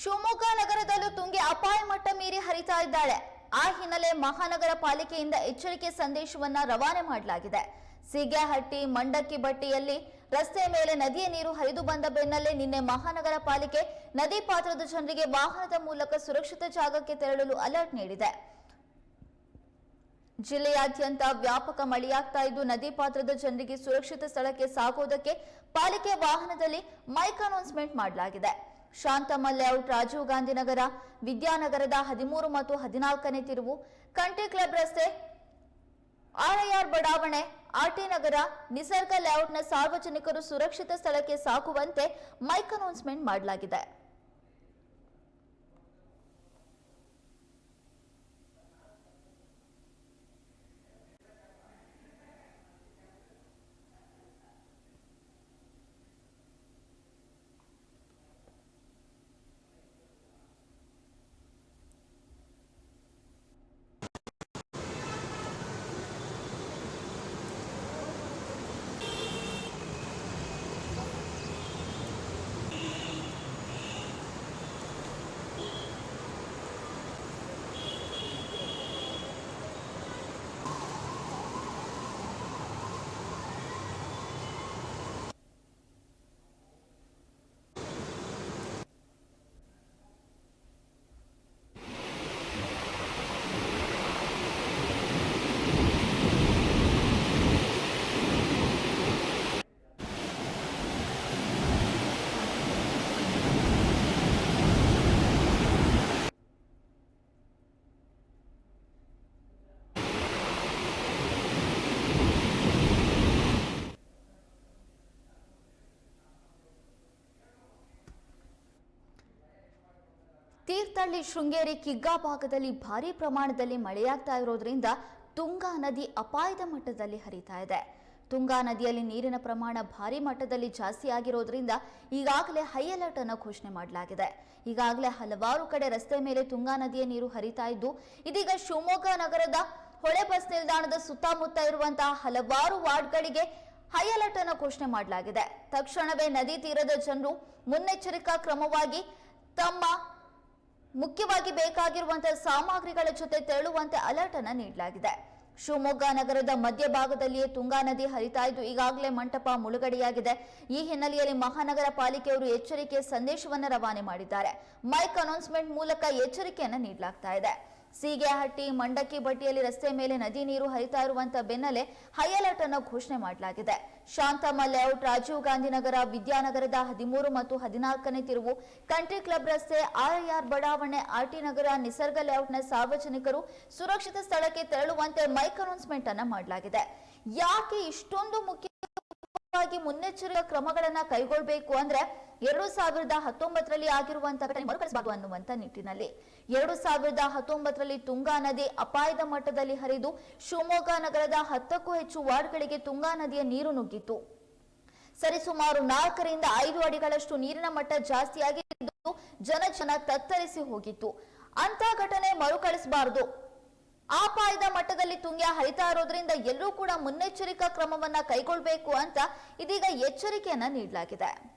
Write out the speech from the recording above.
ಶಿವಮೊಗ್ಗ ನಗರದಲ್ಲೂ ತುಂಗೆ ಅಪಾಯ ಮಟ್ಟ ಮೀರಿ ಹರಿತಾ ಇದ್ದಾಳೆ. ಆ ಹಿನ್ನೆಲೆ ಮಹಾನಗರ ಪಾಲಿಕೆಯಿಂದ ಎಚ್ಚರಿಕೆ ಸಂದೇಶವನ್ನ ರವಾನೆ ಮಾಡಲಾಗಿದೆ. ಸೀಗ್ಯಾಹಟ್ಟಿ, ಮಂಡಕ್ಕಿ ಬಟ್ಟಿಯಲ್ಲಿ ರಸ್ತೆ ಮೇಲೆ ನದಿಯ ನೀರು ಹರಿದು ಬಂದ ಬೆನ್ನಲ್ಲೇ ನಿನ್ನೆ ಮಹಾನಗರ ಪಾಲಿಕೆ ನದಿ ಪಾತ್ರದ ಜನರಿಗೆ ವಾಹನದ ಮೂಲಕ ಸುರಕ್ಷಿತ ಜಾಗಕ್ಕೆ ತೆರಳಲು ಅಲರ್ಟ್ ನೀಡಿದೆ. ಜಿಲ್ಲೆಯಾದ್ಯಂತ ವ್ಯಾಪಕ ಮಳೆಯಾಗ್ತಾ ಇದ್ದು, ನದಿ ಪಾತ್ರದ ಜನರಿಗೆ ಸುರಕ್ಷಿತ ಸ್ಥಳಕ್ಕೆ ಸಾಗೋದಕ್ಕೆ ಪಾಲಿಕೆ ವಾಹನದಲ್ಲಿ ಮೈಕ್ ಅನೌನ್ಸ್ಮೆಂಟ್ ಮಾಡಲಾಗಿದೆ. ಶಾಂತಮ್ಮ ಲೇಔಟ್ ರಾಜೀವ್ ಗಾಂಧಿನಗರ ವಿದ್ಯಾನಗರದ ಹದಿಮೂರು ಮತ್ತು ಹದಿನಾಲ್ಕನೇ ತಿರುವು, ಕಂಟ್ರಿ ಕ್ಲಬ್ ರಸ್ತೆ, ಆರ್ಐಆರ್ ಬಡಾವಣೆ, ಆರ್ಟಿ ನಗರ, ನಿಸರ್ಗ ಲೇಔಟ್ನ ಸಾರ್ವಜನಿಕರು ಸುರಕ್ಷಿತ ಸ್ಥಳಕ್ಕೆ ಸಾಕುವಂತೆ ಮೈಕ್ ಅನೌನ್ಸ್ಮೆಂಟ್ ಮಾಡಲಾಗಿದೆ. ತೀರ್ಥಹಳ್ಳಿ ಶೃಂಗೇರಿ ಕಿಗ್ಗಾ ಭಾಗದಲ್ಲಿ ಭಾರಿ ಪ್ರಮಾಣದಲ್ಲಿ ಮಳೆಯಾಗ್ತಾ ಇರೋದ್ರಿಂದ ತುಂಗಾ ನದಿ ಅಪಾಯದ ಮಟ್ಟದಲ್ಲಿ ಹರಿತಾ ಇದೆ. ತುಂಗಾ ನದಿಯಲ್ಲಿ ನೀರಿನ ಪ್ರಮಾಣ ಭಾರಿ ಮಟ್ಟದಲ್ಲಿ ಜಾಸ್ತಿ ಆಗಿರೋದ್ರಿಂದ ಈಗಾಗಲೇ ಹೈ ಅಲರ್ಟ್ ಅನ್ನು ಘೋಷಣೆ ಮಾಡಲಾಗಿದೆ. ಈಗಾಗಲೇ ಹಲವಾರು ಕಡೆ ರಸ್ತೆ ಮೇಲೆ ತುಂಗಾ ನದಿಯ ನೀರು ಹರಿತಾ ಇದ್ದು, ಇದೀಗ ಶಿವಮೊಗ್ಗ ನಗರದ ಹೊಳೆ ಬಸ್ ನಿಲ್ದಾಣದ ಸುತ್ತಮುತ್ತ ಇರುವಂತಹ ಹಲವಾರು ವಾರ್ಡ್ಗಳಿಗೆ ಹೈ ಅಲರ್ಟ್ ಅನ್ನು ಘೋಷಣೆ ಮಾಡಲಾಗಿದೆ. ತಕ್ಷಣವೇ ನದಿ ತೀರದ ಜನರು ಮುನ್ನೆಚ್ಚರಿಕಾ ಕ್ರಮವಾಗಿ ತಮ್ಮ ಮುಖ್ಯವಾಗಿ ಬೇಕಾಗಿರುವಂತಹ ಸಾಮಗ್ರಿಗಳ ಜೊತೆ ತೆರಳುವಂತೆ ಅಲರ್ಟ್ ಅನ್ನು ನೀಡಲಾಗಿದೆ. ಶಿವಮೊಗ್ಗ ನಗರದ ಮಧ್ಯಭಾಗದಲ್ಲಿಯೇ ತುಂಗಾ ನದಿ ಹರಿತಾ ಇದ್ದು ಈಗಾಗಲೇ ಮಂಟಪ ಮುಳುಗಡೆಯಾಗಿದೆ. ಈ ಹಿನ್ನೆಲೆಯಲ್ಲಿ ಮಹಾನಗರ ಪಾಲಿಕೆಯವರು ಎಚ್ಚರಿಕೆ ಸಂದೇಶವನ್ನು ರವಾನೆ ಮಾಡಿದ್ದಾರೆ. ಮೈಕ್ ಅನೌನ್ಸ್ಮೆಂಟ್ ಮೂಲಕ ಎಚ್ಚರಿಕೆಯನ್ನು ನೀಡಲಾಗ್ತಾ ಇದೆ. ಸೀಗೆಹಟ್ಟಿ, ಮಂಡಕ್ಕಿ ಬಟ್ಟಿಯಲ್ಲಿ ರಸ್ತೆ ಮೇಲೆ ನದಿ ನೀರು ಹರಿತಾ ಇರುವಂತ ಬೆನ್ನಲ್ಲೇ ಹೈ ಅಲರ್ಟ್ ಅನ್ನು ಘೋಷಣೆ ಮಾಡಲಾಗಿದೆ. ಶಾಂತಮ್ಮ ಲೇಔಟ್, ರಾಜೀವ್ ಗಾಂಧಿ ನಗರ, ವಿದ್ಯಾನಗರದ ಹದಿಮೂರು ಮತ್ತು ಹದಿನಾಲ್ಕನೇ ತಿರುವು, ಕಂಟ್ರಿ ಕ್ಲಬ್ ರಸ್ತೆ ಆರ್ಐಆರ್ ಬಡಾವಣೆ, ಆರ್ಟಿ ನಗರ, ನಿಸರ್ಗ ಲೇಔಟ್ನ ಸಾರ್ವಜನಿಕರು ಸುರಕ್ಷಿತ ಸ್ಥಳಕ್ಕೆ ತೆರಳುವಂತೆ ಮೈಕ್ ಅನೌನ್ಸ್ಮೆಂಟ್ ಅನ್ನು ಮಾಡಲಾಗಿದೆ. ಯಾಕೆ ಇಷ್ಟೊಂದು ಮುಖ್ಯವಾಗಿ ಮುನ್ನೆಚ್ಚರಿಕಾ ಕ್ರಮಗಳನ್ನ ಕೈಗೊಳ್ಳಬೇಕು ಅಂದ್ರೆ ಎರಡು ಸಾವಿರದ ಹತ್ತೊಂಬತ್ತರಲ್ಲಿ ಆಗಿರುವಂತಹ ಘಟನೆ ಮರುಕಳಿಸಬಾರದು ಅನ್ನುವಂತ ನಿಟ್ಟಿನಲ್ಲಿ. ಎರಡು ಸಾವಿರದ ಹತ್ತೊಂಬತ್ತರಲ್ಲಿ ತುಂಗಾ ನದಿ ಅಪಾಯದ ಮಟ್ಟದಲ್ಲಿ ಹರಿದು ಶಿವಮೊಗ್ಗ ನಗರದ ಹತ್ತಕ್ಕೂ ಹೆಚ್ಚು ವಾರ್ಡ್ಗಳಿಗೆ ತುಂಗಾ ನದಿಯ ನೀರು ನುಗ್ಗಿತ್ತು. ಸರಿಸುಮಾರು ನಾಲ್ಕರಿಂದ ಐದು ಅಡಿಗಳಷ್ಟು ನೀರಿನ ಮಟ್ಟ ಜಾಸ್ತಿಯಾಗಿದ್ದು ಜನಜನ ತತ್ತರಿಸಿ ಹೋಗಿತ್ತು. ಅಂತ ಘಟನೆ ಮರುಕಳಿಸಬಾರದು. ಅಪಾಯದ ಮಟ್ಟದಲ್ಲಿ ತುಂಗ್ಯ ಹರಿತಾ ಇರೋದ್ರಿಂದ ಎಲ್ಲರೂ ಕೂಡ ಮುನ್ನೆಚ್ಚರಿಕಾ ಕ್ರಮವನ್ನ ಕೈಗೊಳ್ಳಬೇಕು ಅಂತ ಇದೀಗ ಎಚ್ಚರಿಕೆಯನ್ನ ನೀಡಲಾಗಿದೆ.